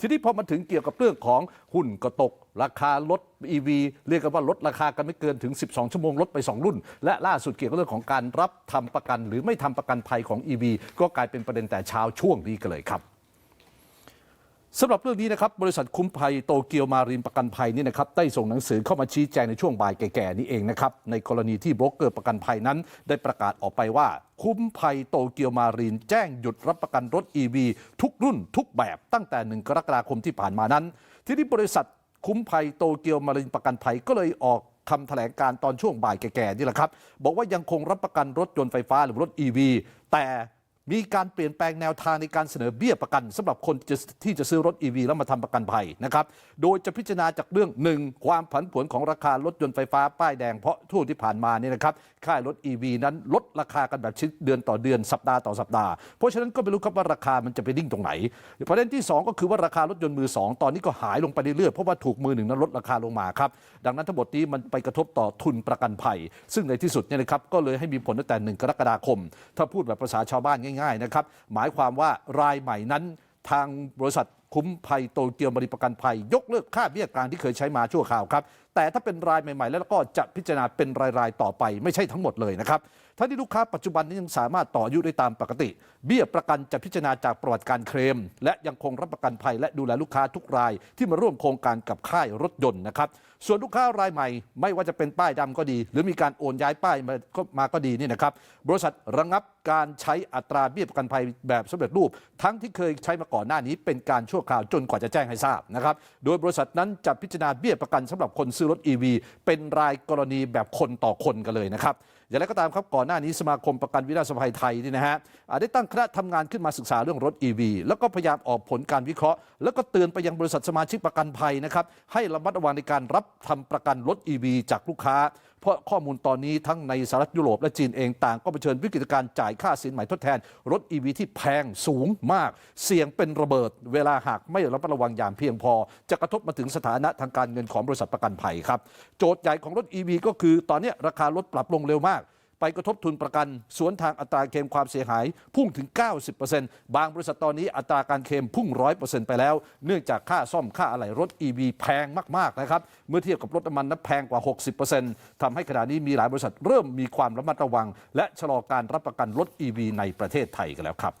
ทีนี้พอมาถึงเกี่ยวกับเรื่องของหุ้นก็ตก ราคารถ EV เรียกกันว่าลดราคากันไม่เกินถึง 12 ชั่วโมงลดไป 2 รุ่น และล่าสุดเกี่ยวกับเรื่องของการรับทำประกัน หรือไม่ทำประกันภัยของ EV ก็กลายเป็นประเด็นแต่เช้าช่วงนี้กันเลยครับ สำหรับเรื่องนี้นะครับบริษัทคุ้มภัยโตเกียวมารีนประกันภัยนี่นะครับได้ส่งหนังสือเข้ามาชี้แจงในช่วงบ่ายแก่ๆนี้เองนะครับในกรณีที่โบรกเกอร์ประกันภัยนั้น ได้ประกาศออกไปว่า คุ้มภัยโตเกียวมารีนแจ้งหยุดรับประกันรถ EV ทุกรุ่นทุกแบบตั้งแต่ 1 กรกฎาคมที่ผ่านมานั้น ที่นี้บริษัทคุ้มภัยโตเกียวมารีนประกันภัยก็เลยออกคำแถลงการตอนช่วงบ่ายแก่ๆนี่แหละครับบอกว่ายังคงรับประกันรถยนต์ไฟฟ้าหรือรถ EV แต่ มีการเปลี่ยนแปลงแนวทางในการเสนอเบี้ยประกันสำหรับคนที่จะซื้อรถ EV แล้วมาทำประกันภัยนะครับ โดยจะพิจารณาจากเรื่องหนึ่งความผันผวนของราคารถยนต์ไฟฟ้าป้ายแดงเพราะทั่วที่ผ่านมาเนี่ยนะครับค่ายรถ EV นั้นลดราคากันแบบชิ้นเดือนต่อเดือนสัปดาห์ต่อสัปดาห์ เพราะฉะนั้นก็ไม่รู้ครับว่าราคามันจะไปดิ่งตรงไหนประเด็นที่ 2 ก็คือว่าราคารถยนต์มือ 2 ตอนนี้ก็หายลงไปเรื่อยๆเพราะว่าถูกมือหนึ่งนั้นลดราคาลงมาครับดังนั้นทั้งหมดนี้มันไปกระทบต่อทุนประกันภัย ซึ่งในที่สุดเนี่ยนะครับก็เลยให้มีผลตั้งแต่ 1 กรกฎาคม ถ้าพูดแบบภาษาชาวบ้านง่ายๆนะครับ หมายความว่ารายใหม่นั้น ทางบริษัทคุ้มภัยโตเกียวบริประกันภัย ยกเลิกค่าเบี้ยกลางที่เคยใช้มาชั่วคราวครับแต่ถ้าเป็นรายใหม่ๆ แล้วก็จะพิจารณาเป็นรายๆ ต่อไปไม่ใช่ทั้งหมดเลยนะครับท่าที่ลูกค้าปัจจุบันนี้ยังสามารถต่ออายุได้ตามปกติ เบี้ยประกันจะพิจารณาจากประวัติการเคลม และยังคงรับประกันภัยและดูแลลูกค้าทุกรายที่มาร่วมโครงการกับค่ายรถยนต์นะครับส่วนลูกค้ารายใหม่ ไม่ว่าจะเป็นป้ายดำก็ดี หรือมีการโอนย้ายป้ายมาก็มาก็ดีนี่นะครับบริษัทระงับการใช้อัตราเบี้ยประกันภัยแบบสำเร็จรูป ทั้งที่เคยใช้มาก่อนหน้านี้เป็นการชั่วคราวจนกว่าจะแจ้งให้ทราบนะครับโดยบริษัทนั้นจะพิจารณาเบี้ยประกันสำหรับคนซื้อรถ EV เป็นรายกรณีแบบคนต่อคนกันเลยนะครับอย่างไรก็ตามครับก่อนหน้านี้สมาคมประกันวินาศภัยไทยนี่นะฮะได้ตั้งคณะทำงานขึ้นมาศึกษาเรื่องรถ EV แล้วก็พยายามออกผลการวิเคราะห์ แล้วก็เตือนไปยังบริษัทสมาชิกประกันภัยนะครับให้ระมัดระวังในการรับทำประกันรถ EV จากลูกค้าเพราะข้อมูลตอนนี้ทั้งในสหรัฐยุโรปและจีนเองต่างก็เผชิญวิกฤตการจ่ายค่าสินใหม่ทดแทน รถ EV ที่แพงสูงมาก เสี่ยงเป็นระเบิด เวลาหากไม่ระมัดระวังอย่างเพียงพอ จะกระทบมาถึงสถานะทางการเงินของบริษัทประกันภัยครับ โจทย์ใหญ่ของรถ EV ก็คือตอนนี้ราคารถปรับลงเร็วมาก ไปกระทบทุนประกัน สวนทางอัตราเคลมความเสียหาย พุ่งถึง 90%บางบริษัทตอนนี้อัตราการเคลมพุ่ง 100%ไปแล้ว เนื่องจากค่าซ่อมค่าอะไหล่รถ EV แพงมากๆนะครับเมื่อเทียบกับรถน้ำมันนั้นแพงกว่า 60%ทำให้ขณะนี้มีหลายบริษัทเริ่มมีความระมัดระวัง และชะลอการรับประกันรถ EV ในประเทศไทยกันแล้วครับ